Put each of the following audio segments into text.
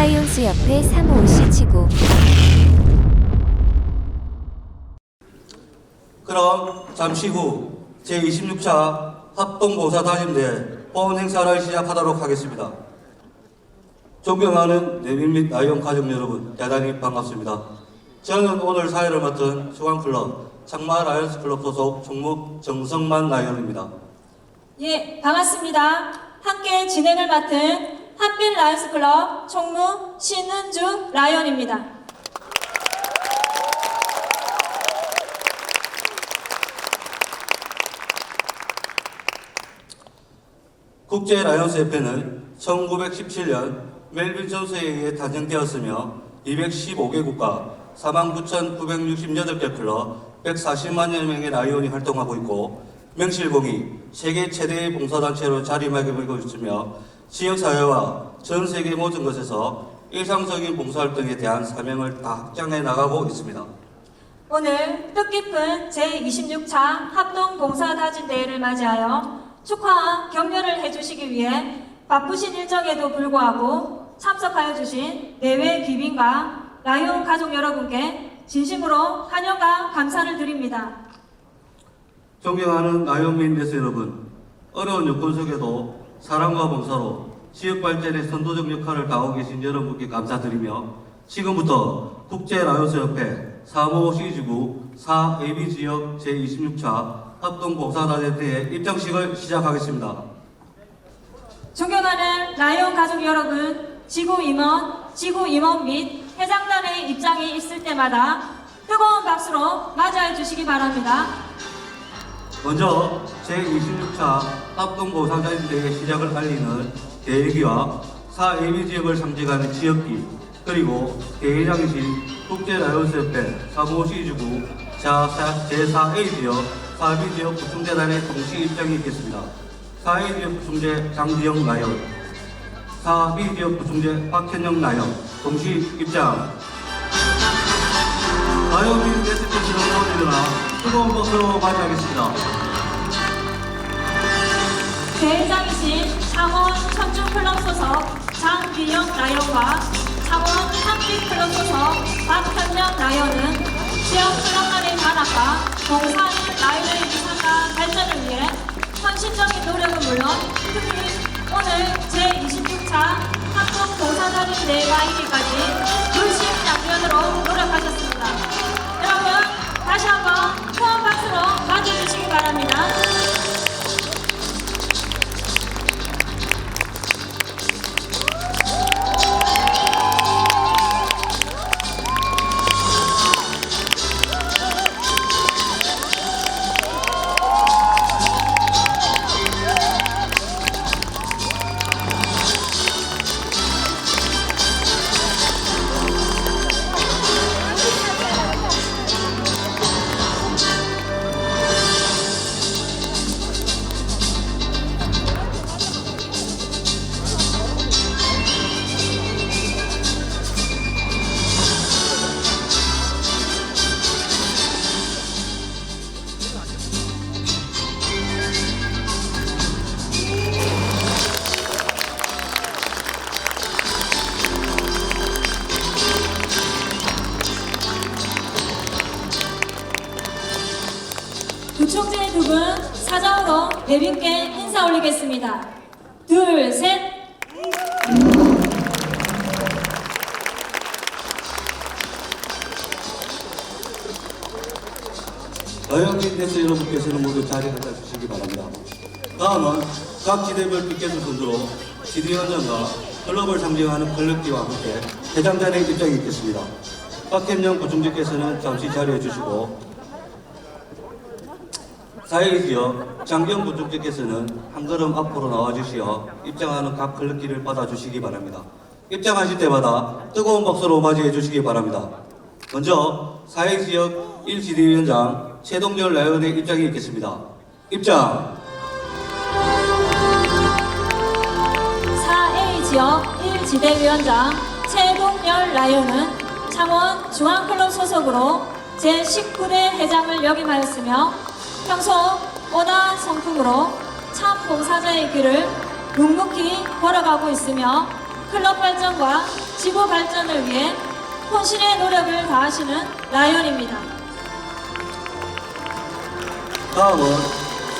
라이온스 옆에 355시 치고 그럼 잠시 후 제26차 합동봉사단임대 보훈 행사를 시작하도록 하겠습니다. 존경하는 내빈 및 나이온 가족 여러분 대단히 반갑습니다. 저는 오늘 사회를 맡은 수강클럽 창마 라이언스 클럽 소속 총무 정성만 라이언입니다. 예, 반갑습니다. 함께 진행을 맡은 한빛 라이언스 클럽 총무 신은주 라이언입니다. 국제 라이언스 협회는 1917년 멜빈 존스에 의해 탄생되었으며 215개국가 49,968개 클럽 140만여 명의 라이온이 활동하고 있고 명실공히 세계 최대의 봉사단체로 자리매김하고 있으며 지역사회와 전 세계 모든 것에서 일상적인 봉사활동에 대한 사명을 다 확장해 나가고 있습니다. 오늘 뜻깊은 제26차 합동봉사다진대회를 맞이하여 축하와 격려를 해주시기 위해 바쁘신 일정에도 불구하고 참석하여 주신 내외 귀빈과 라이온 가족 여러분께 진심으로 환영과 감사를 드립니다. 존경하는 나연민대스 여러분, 어려운 여건 속에도 사랑과 봉사로 지역 발전에 선도적 역할을 다하고 계신 여러분께 감사드리며 지금부터 국제 라이온스 협회 3호 시지구 4AB 지역 제26차 합동 봉사단대회 입장식을 시작하겠습니다. 존경하는 라이온 가족 여러분, 지구 임원, 지구 임원 및 회장단의 입장이 있을 때마다 뜨거운 박수로 맞이해 주시기 바랍니다. 먼저 제26차 합동보상자인대회 시작을 알리는 대회기와 4AB 지역을 상징하는 지역기 그리고 대회장이신 국제라이온스협회 3호 시주구 제4A 지역 4B 지역 구충재단의 동시 입장이 있겠습니다. 4A 지역 구충재 장지영 라이온 4B 지역 구충재 박현영 라이온 동시 입장 라이온 데스크를 나오느라 뜨거운 박수로 맞이하겠습니다. 대회장이신 창원 천주 클럽 소속 장기영 라이언과 창원 한빛 클럽 소속 박현명 라이언은 지역 클럽 간의 단합과 봉사하는 라이언의 위상과 발전을 위해 헌신적인 노력은 물론 오늘 제26차 합동 봉사단위 대회가 있기까지 불신양면으로 노력하셨습니다. 여러분 다시 한번 큰 박수로 맞이해주시기 바랍니다. 피켓을 순으로 지대위원장과 클럽을 상징하는 클럽기와 함께 회장단의 입장이 있겠습니다. 박현영 부중직께서는 잠시 자리해 주시고 사회 지역 장경 부중직께서는 한 걸음 앞으로 나와 주시어 입장하는 각 클럽기를 받아 주시기 바랍니다. 입장하실 때마다 뜨거운 박수로 맞이해 주시기 바랍니다. 먼저 사회지역 1지대위원장 최동열 라이언의 입장이 있겠습니다. 입장! 지역 1지대위원장 최동열 라이언은 창원 중앙클럽 소속으로 제19대 회장을 역임하였으며 평소 오다 성품으로 참 봉사자의 길을 묵묵히 걸어가고 있으며 클럽 발전과 지구 발전을 위해 혼신의 노력을 다하시는 라이언입니다. 다음은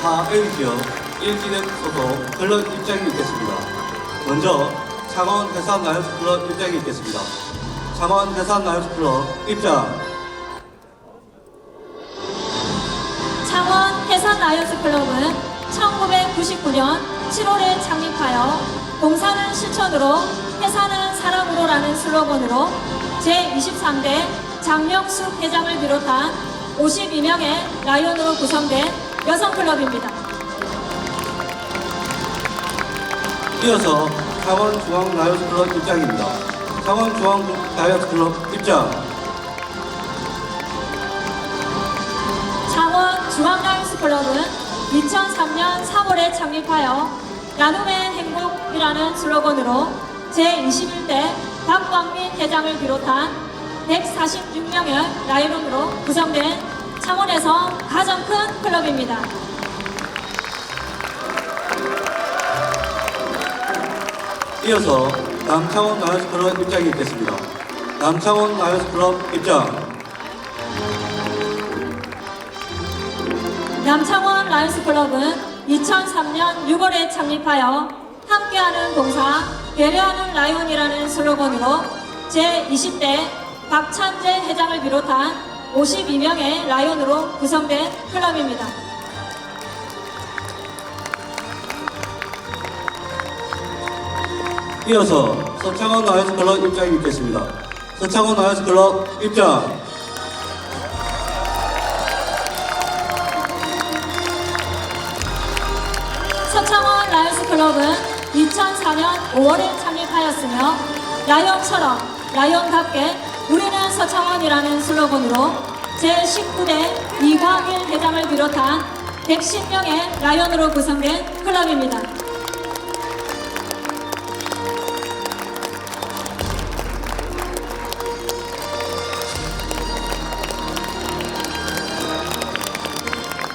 4A 지역 1진행 소속 클럽 입장이 있겠습니다. 먼저 창원 해산 라이언스 클럽 입장이 있겠습니다. 창원 해산 라이언스 클럽 입장. 창원 해산 라이언스 클럽은 1999년 7월에 창립하여 봉사는 실천으로 해산은 사랑으로라는 슬로건으로 제23대 장명숙 회장을 비롯한 52명의 라이언으로 구성된 여성 클럽입니다. 이어서 창원 중앙 라이언스 클럽 입장입니다. 창원 중앙 라이언스 클럽 입장. 창원 중앙라이언스 클럽은 2003년 3월에 창립하여 나눔의 행복이라는 슬로건으로 제21대 박광민 회장을 비롯한 146명의 라이언으로 구성된 창원에서 가장 큰 클럽입니다. 이어서 남창원 라이언스 클럽 입장이 있겠습니다. 남창원 라이언스 클럽 입장. 남창원 라이언스 클럽은 2003년 6월에 창립하여 함께하는 봉사, 배려하는 라이온이라는 슬로건으로 제20대 박찬재 회장을 비롯한 52명의 라이온으로 구성된 클럽입니다. 이어서 서창원 라이언스 클럽 입장이 있겠습니다. 서창원 라이언스 클럽 입장. 서창원 라이언스 클럽은 2004년 5월에 창립하였으며 라이언처럼 라이언답게 우리는 서창원이라는 슬로건으로 제19대 이광일 회장을 비롯한 110명의 라이언으로 구성된 클럽입니다.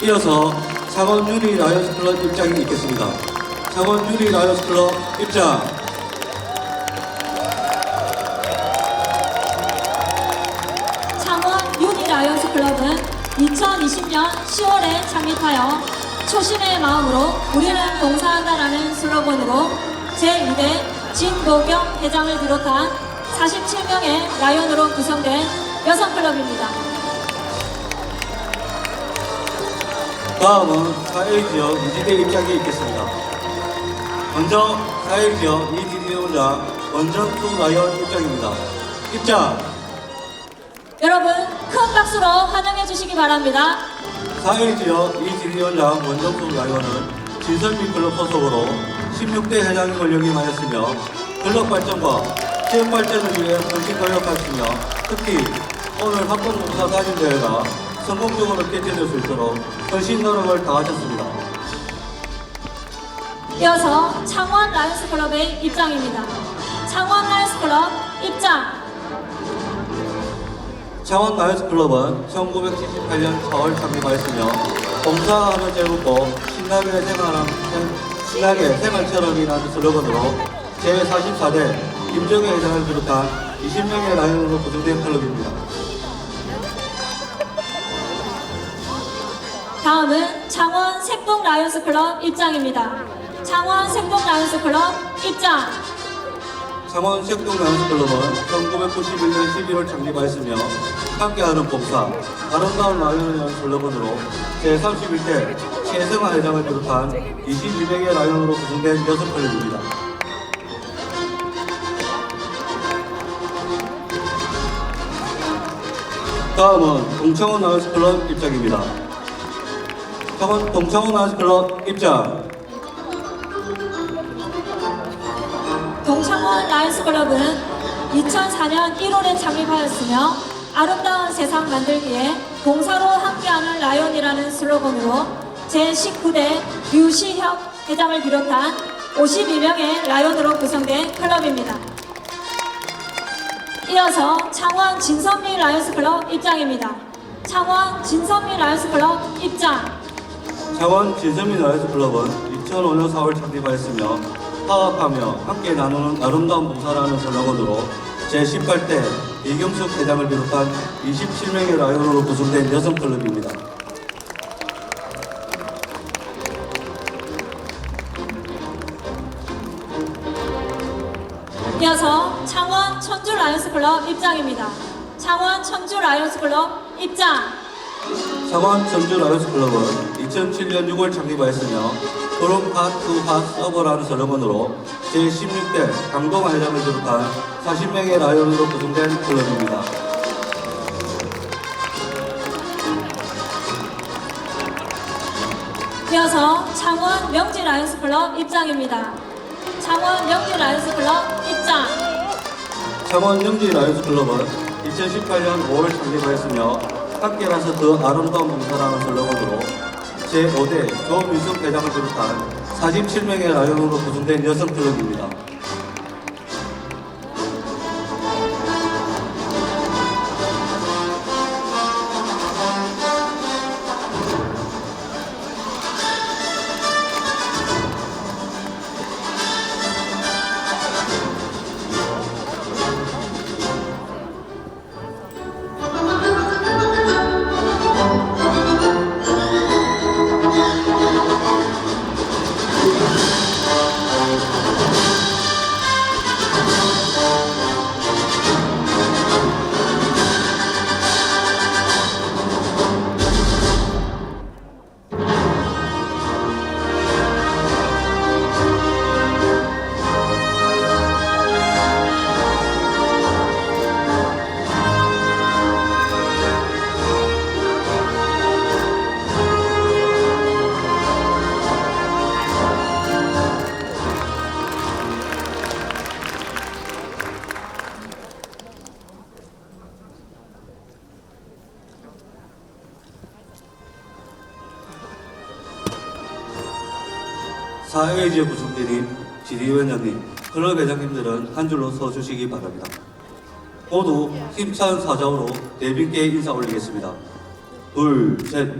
이어서 창원 유리 라이언스 클럽 입장이 있겠습니다. 창원 유리 라이언스 클럽 입장. 창원 유니 라이언스 클럽은 2020년 10월에 창립하여 초심의 마음으로 우리는 봉사한다라는 슬로건으로 제2대 진보경 회장을 비롯한 47명의 라이언으로 구성된 여성 클럽입니다. 다음은 4일 지역 이지대 입장이 있겠습니다. 먼저 4일 지역 이지대 원장 원정수 라이언 입장입니다. 입장. 여러분 큰 박수로 환영해 주시기 바랍니다. 4일 지역 이지대 원장 원정수 라이언은 진선미 클럽 소속으로 16대 회장이 권력임하였으며 클럽 발전과 체육 발전을 위해 정신 노력하시며 특히 오늘 합동봉사 단임대회가 성공적으로 개최될 수 있도록 헌신 노력을 다하셨습니다. 이어서 창원 라이언스 클럽의 입장입니다. 창원 라이언스 클럽 입장. 창원 라이언스 클럽은 1978년 4월 창립하였으며 봉사하는 제국고 신나게 생활한 신나게 생활처럼이라는 슬로건으로 제44대 김정혜 회장을 비롯한 20명의 라이언으로 구성된 클럽입니다. 다음은 창원 색동 라이언스 클럽 입장입니다. 창원 색동 라이언스 클럽 입장. 창원 색동 라이언스 클럽은 1991년 11월 창립하였으며 함께하는 봉사, 아름다운 라이언이라는 슬로건으로 제31대 최승화 회장을 비롯한 22명의 라이언으로 구성된 여섯 클럽입니다. 다음은 동창원 라이언스 클럽 입장입니다. 창원 동창원 라이언스 클럽 입장. 동창원 라이언스 클럽은 2004년 1월에 창립하였으며 아름다운 세상 만들기에 봉사로 함께하는 라이온이라는 슬로건으로 제19대 류시혁 회장을 비롯한 52명의 라이온으로 구성된 클럽입니다. 이어서 창원 진선미 라이언스 클럽 입장입니다. 창원 진선미 라이언스 클럽 입장. 창원 라이스 클럽은 2005년 4월 창립하였으며 화합하며 함께 나누는 아름다운 봉사라는 슬로건으로 제18대 이경숙 회장을 비롯한 27명의 라이온으로 구성된 여성 클럽입니다. 이어서 창원 천주 라이온스 클럽 입장입니다. 창원 천주 라이온스 클럽 입장. 창원 전주 라이온스 클럽은 2007년 6월 창립하였으며 그룹 핫투 핫 서버라는 슬로건으로 제16대 강동아 회장을 비롯한 40명의 라이온으로 구성된 클럽입니다. 이어서 창원 명지 라이온스 클럽 입장입니다. 창원 명지 라이온스 클럽 입장. 창원 영지 라이온스 클럽은 2018년 5월 창립하였으며 함께라서 더 아름다운 봉사라는 슬로건으로 제5대 조민숙 회장을 비롯한 47명의 라이온으로 구성된 여성 클럽입니다. 사회이제 구성진님, 지리위원장님, 클럽 회장님들은 한 줄로 서주시기 바랍니다. 모두 힘찬 사자우로 대빈께 인사 올리겠습니다. 둘, 셋.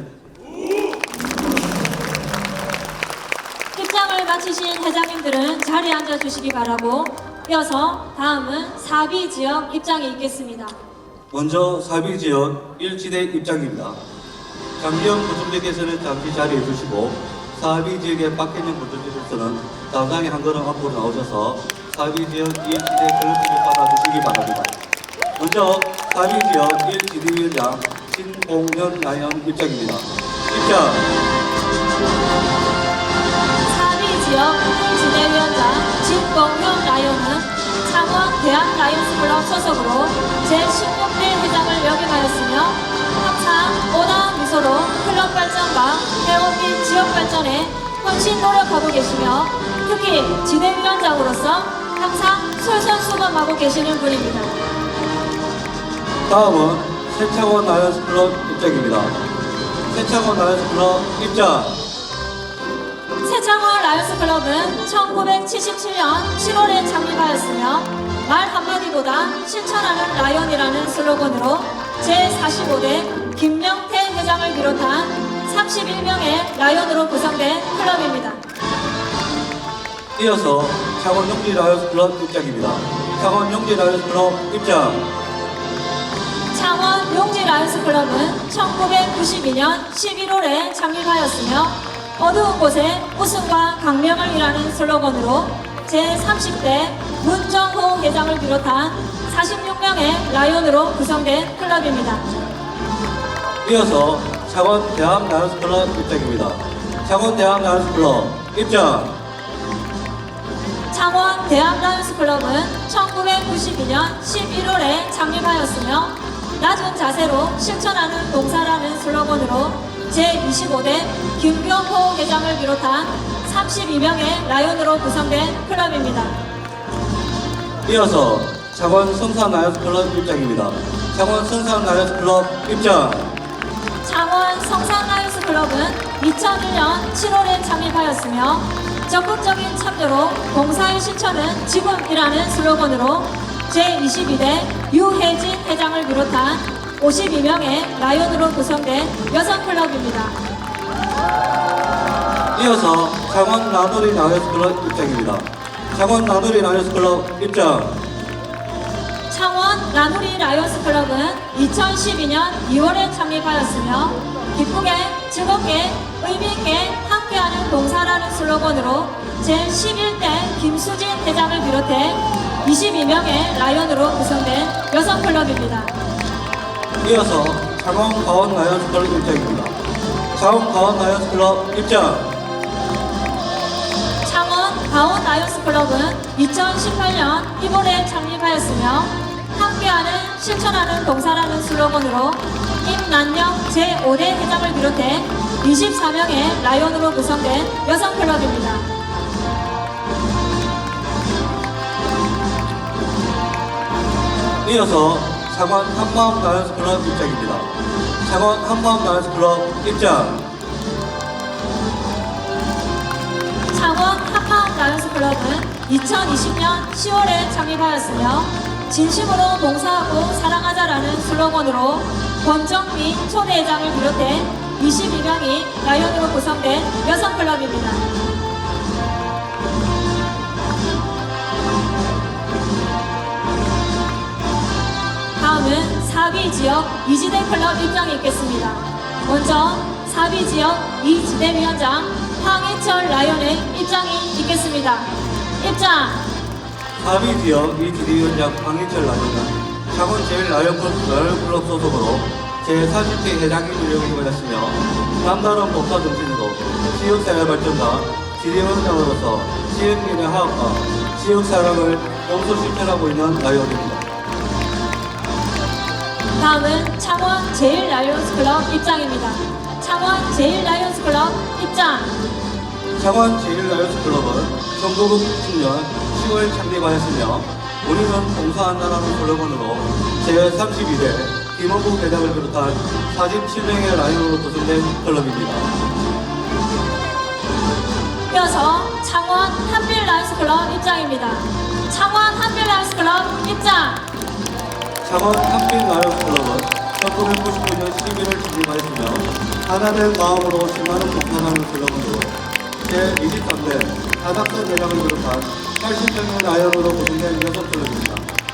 입장을 마치신 회장님들은 자리에 앉아 주시기 바라고 이어서 다음은 사비 지역 입장이 있겠습니다. 먼저 사비 지역 1지대 입장입니다. 장기영 구청장께서는 잠시 자리해 주시고 사비 지역에 박혜영 구청장께서는 당당히 한 걸음 앞으로 나오셔서 사비 지역 1지대 클럽을 받아주시기 바랍니다. 먼저 사비 지역 1지대 위원장 신봉현 라이언 입장입니다. 입장! 사비 지역 지대위원장 진봉형 라이온은 창원 대한 라이온스 클럽 소속으로 제 16대 회장을 역임하였으며 항상 오다운 미소로 클럽 발전과 회원 및 지역 발전에 헌신 노력하고 계시며 특히 지대위원장으로서 항상 솔선수범하고 계시는 분입니다. 다음은 세창원 라이언스 클럽 입장입니다. 세창원 라이언스 클럽 입장! 세창원 라이온스 클럽은 1977년 7월에 창립하였으며 말 한마디보다 실천하는 라이온이라는 슬로건으로 제45대 김명태 회장을 비롯한 31명의 라이온으로 구성된 클럽입니다. 이어서 창원 용지 라이언스 클럽 입장입니다. 창원 용지 라이언스 클럽 입장! 창원 용지 라이온스 클럽은 1992년 11월에 창립하였으며 어두운 곳에 웃음과 강명을 이라는 슬로건으로 제30대 문정호 회장을 비롯한 46명의 라이온으로 구성된 클럽입니다. 이어서 창원 대암 라이언스 클럽 입장입니다. 창원 대암 라이언스 클럽 입장! 창원 대암 라이온스 클럽은 1992년 11월에 창립하였으며 낮은 자세로 실천하는 봉사라는 슬로건으로 제25대 김경호 회장을 비롯한 32명의 라이온으로 구성된 클럽입니다. 이어서 창원 성산 라이언스 클럽 입장입니다. 창원 성산 라이언스 클럽 입장! 창원 성산 라이온스 클럽은 2001년 7월에 창립하였으며 적극적인 참여로 봉사의 실천은 지금이라는 슬로건으로 제22대 유혜진 회장을 비롯한 52명의 라이온으로 구성된 여성 클럽입니다. 이어서 창원 나돌이 라이언스 클럽 입장입니다. 창원 나누리 라이언스 클럽 입장. 창원 나누리 라이온스 클럽은 2012년 2월에 창립하였으며 기쁘게 즐겁게 의미있게 함께하는 봉사라는 슬로건으로 제11대 김수진 회장을 비롯해 22명의 라이언으로 구성된 여성 클럽입니다. 이어서 창원 가원 라이언스 클럽 입장입니다. 창원 가원 라이언스 클럽 입장. 창원 가온 라이온스 클럽은 2018년 1월에 창립하였으며 함께하는 실천하는 봉사라는 슬로건으로 임난영 제5대 회장을 비롯해 24명의 라이온으로 구성된 여성 클럽입니다. 이어서 창원 한마음 라이언스 클럽 입장입니다. 창원 한마음 라이언스 클럽 입장. 창원 한마음 라이온스 클럽은 2020년 10월에 창립하였으며 진심으로 봉사하고 사랑하자라는 슬로건으로 권정민 초대회장을 비롯해 22명이 라이온으로 구성된 여성 클럽입니다. 다음은 사비 지역 이지대 클럽 입장이 있겠습니다. 먼저 사비 지역 이지대 위원장 황해철 라이언의 입장이 있겠습니다. 입장! 사비 지역 이지디 위원장 황희철 라이언은 창원 제일 라이언 클럽, 라이언 클럽 소속으로 제40대 회장이 운영을 받았으며 남다른 봉사 정신으로 지역생활 발전과 지대위원장으로서 지역민의 화합과 지역사랑을 용서 실천하고 있는 라이언입니다. 다음은 창원 제일 라이온스 클럽 입장입니다. 창원 제일 라이온스 클럽 입장! 창원 제일라이언스 클럽은 1990년 10월 창립하였으며 우리는 봉사한다라는 슬로건으로 제32대 김원국 회장을 비롯한 47명의 라이언으로 구성된 클럽입니다. 이어서 창원 한빌 라이온스 클럽 입장입니다. 창원 한빌 라이온스 클럽 입장! 창원 한빛 라이언스 클럽은 1999년 11월 창립하였으며 하나된 마음으로 수많은 봉사하는 슬로건으로 제23대 하닥선 회장을 비롯한 80명의 라이언으로 구성된 여섯 클럽입니다.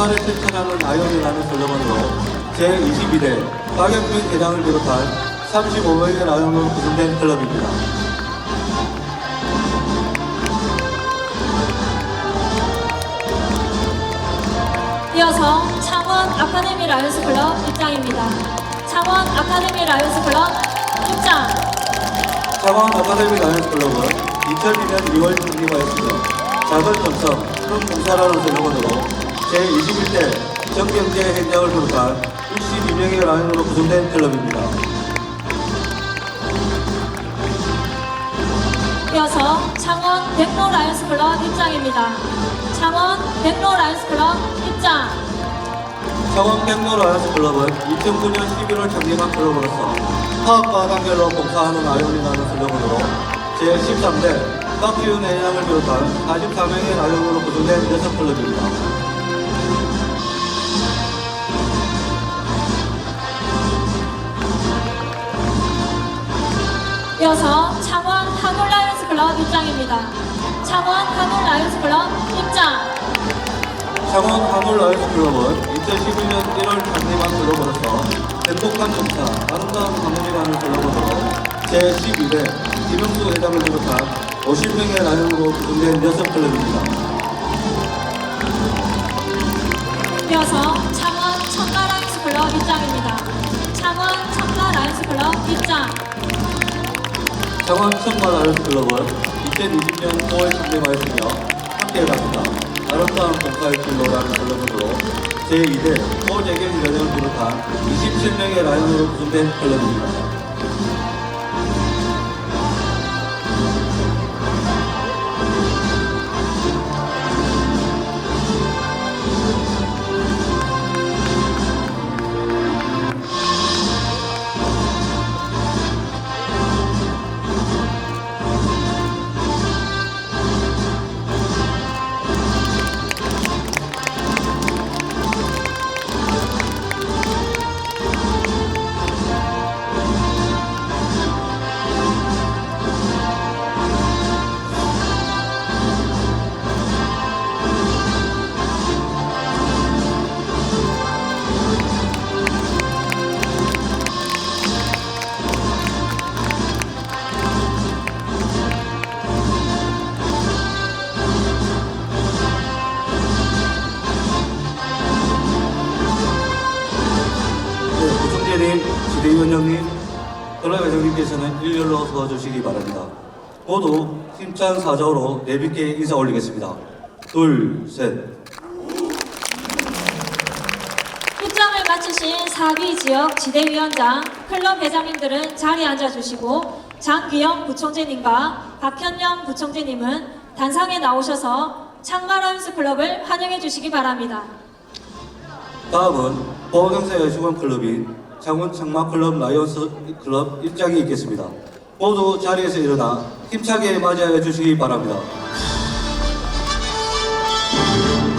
봉사를 실천하는 아이언이라는 슬로건으로 제22대 박영민 대장을 비롯한 35명의 라이언으로 구성된 클럽입니다. 이어서 창원 아카데미 라이온스 클럽 입장입니다. 창원 아카데미 라이온스 클럽 입장! 창원 아카데미 라이언스 클럽은 2002년 2월 창립하였으며 작은 정성, 큰 봉사라는 슬로건으로 제21대 정경제 현장을 비롯한 62명의 라이언으로 구성된 클럽입니다. 이어서 창원 백로 라이온스 클럽 입장입니다. 창원 백로 라이온스 클럽 입장! 창원 백로 라이언스 클럽은 2009년 11월 창립한 클럽으로서 화학과 단결로 봉사하는 아이언이라는 슬로건으로 제13대 박지훈 회장을 비롯한 44명의 라이언으로 구성된 여섯 클럽입니다. 이어서 창원 한울 라이온스 클럽 입장입니다. 창원 한울 라이온스 클럽 입장! 창원 한울 라이언스 클럽은 2011년 1월 창립한 클럽으로서 행복한 정사, 아름다운 한울이라는 슬로건으로 제12대 김영수 회장을 비롯한 50명의 라이언으로 구성된 여섯 클럽입니다. 이어서 창원 청가 라이온스 클럽 입장입니다. 창원 청가 라이온스 클럽 입장! 청마 라이언스 클럽은 2020년 5월 창립하였으며 함께 갑니다. 아름다운 봉사의 길로라는 슬로건으로 제2대 서울예경 연영을 비롯한 27명의 라이언으로 구성된 클럽입니다. 힘찬 사자로 내비께 인사 올리겠습니다. 둘, 셋. 입장을 마치신 사비 지역 지대위원장, 클럽 회장님들은 자리에 앉아주시고 장기영 부총재님과 박현영 부총재님은 단상에 나오셔서 창마라이언스 클럽을 환영해 주시기 바랍니다. 다음은 보험경사여직원 클럽인 창원 창마 클럽 라이온스 클럽 입장이 있겠습니다. 모두 자리에서 일어나 힘차게 맞이해 주시기 바랍니다.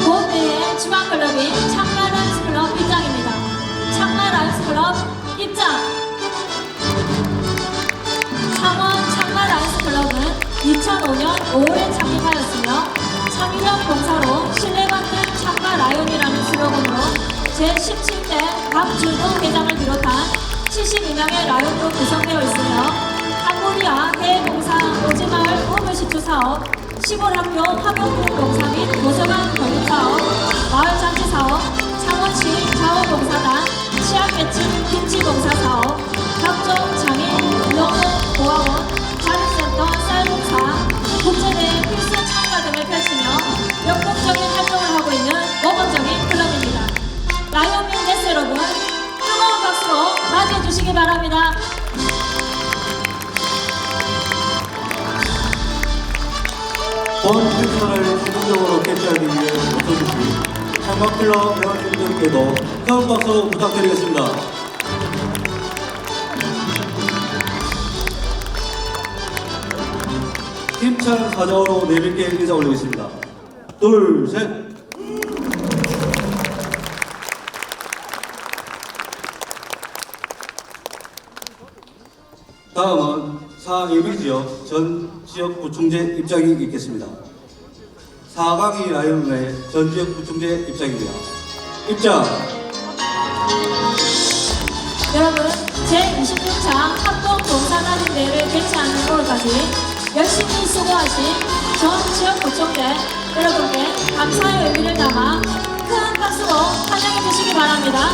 보험대의 중앙클럽인 창마라이언스 클럽 입장입니다. 창마라이언스 클럽 입장! 창원 창마라이언스 클럽은 2005년 5월에 창립하였으며 창의력 봉사로 신뢰받는 창마라이온이라는 슬로건으로 제17대 박준호 회장을 비롯한 72명의 라이온으로 구성되어 있으며 캄보디아 해외봉사 오지마을 우물시추 사업, 시골학교 학용부 봉사 및 도서관 건립 사업, 마을잔치 사업, 창원시 자원봉사단, 치약배침 김치봉사 사업, 각종 장애인 농업 보호원, 자립센터 쌀봉사, 국제대회 필수 참가 등을 펼치며 역동적인 활동을 하고 있는 모범적인 클럽입니다. 라이온민 데스 여러분, 뜨거운 박수로 맞이해 주시기 바랍니다. 본 행사를 성공적으로 개최하기 위해 모셔주신 창마클럽 회원님들께도 큰 박수 부탁드리겠습니다. 힘찬 사자로 내밀게 인사 올리겠습니다. 둘, 셋. 다음은 사예비 지역 전 지역 부총재 입장이 있겠습니다. 사강이 라이온의 전 지역 부총재 입장입니다. 입장. 여러분, 제26차 합동봉사단인대회를 개최하는 오늘까지 열심히 수고하신 전 지역 구청대 여러분께 감사의 의미를 담아 큰 박수로 환영해 주시기 바랍니다.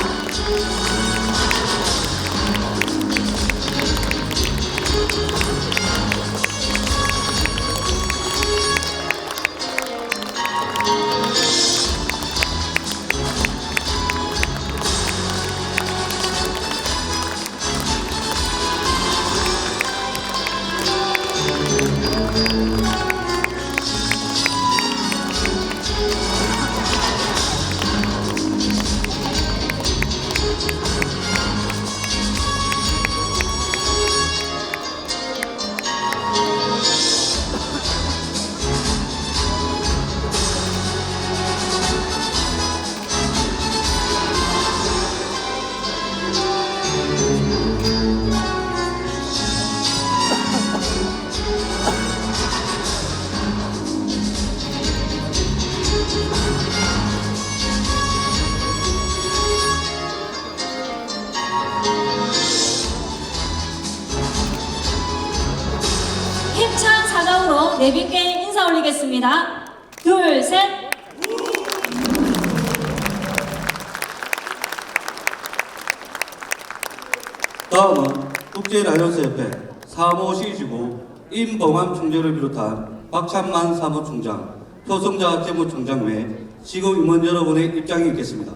사무시지구 임봉환 총재를 비롯한 박찬만 사무총장, 표성자 재무총장 외 지구 임원 여러분의 입장이 있겠습니다.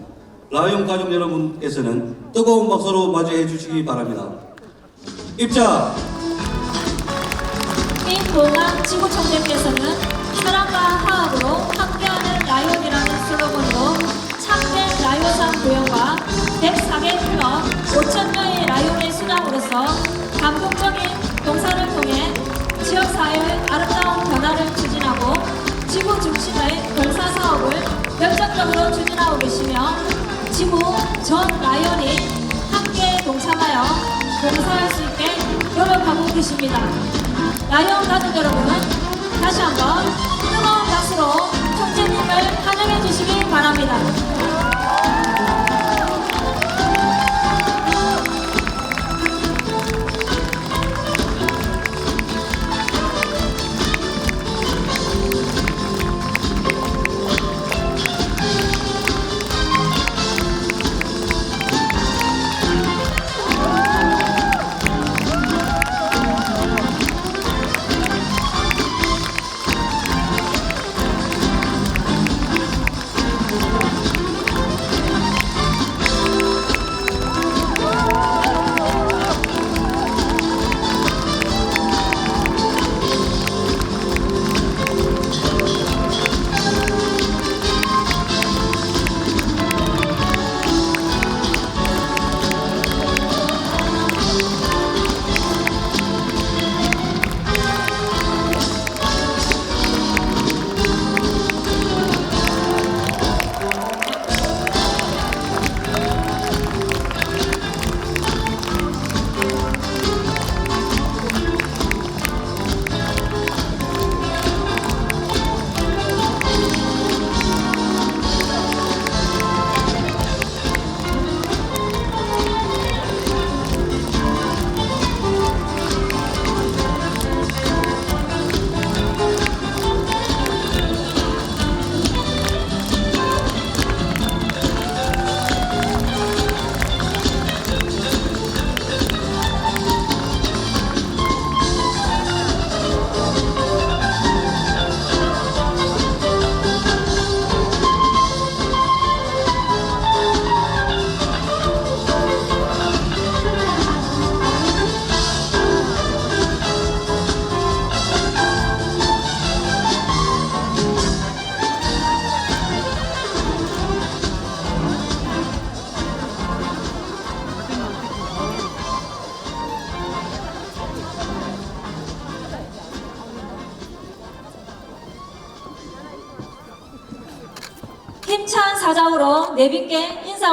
라이온 가족 여러분께서는 뜨거운 박수로 맞이해 주시기 바랍니다. 입장! 김봉남 지구총재께서는 사랑과 화합으로 함께하는 라이온이라는 슬로건으로 참된 라이온상 구형과 104개 클럽 5천명의 라이온의 수장으로서 감동적인 봉사를 통해 지역사회의 아름다운 변화를 추진하고 지구 중심의 봉사 사업을 열정적으로 추진하고 계시며 지구 전 라이온이 함께 동참하여 봉사할 수 있게 노력하고 계십니다. 라이온 가족 여러분, 다시 한번 뜨거운 박수로 총재님을 환영해 주시기 바랍니다.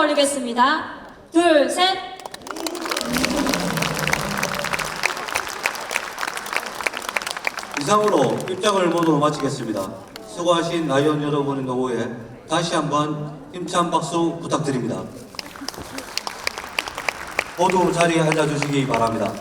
올리겠습니다. 둘, 셋. 이상으로 입장을 모두 마치겠습니다. 수고하신 라이온 여러분의 노고에 다시 한번 힘찬 박수 부탁드립니다. 모두 자리에 앉아주시기 바랍니다.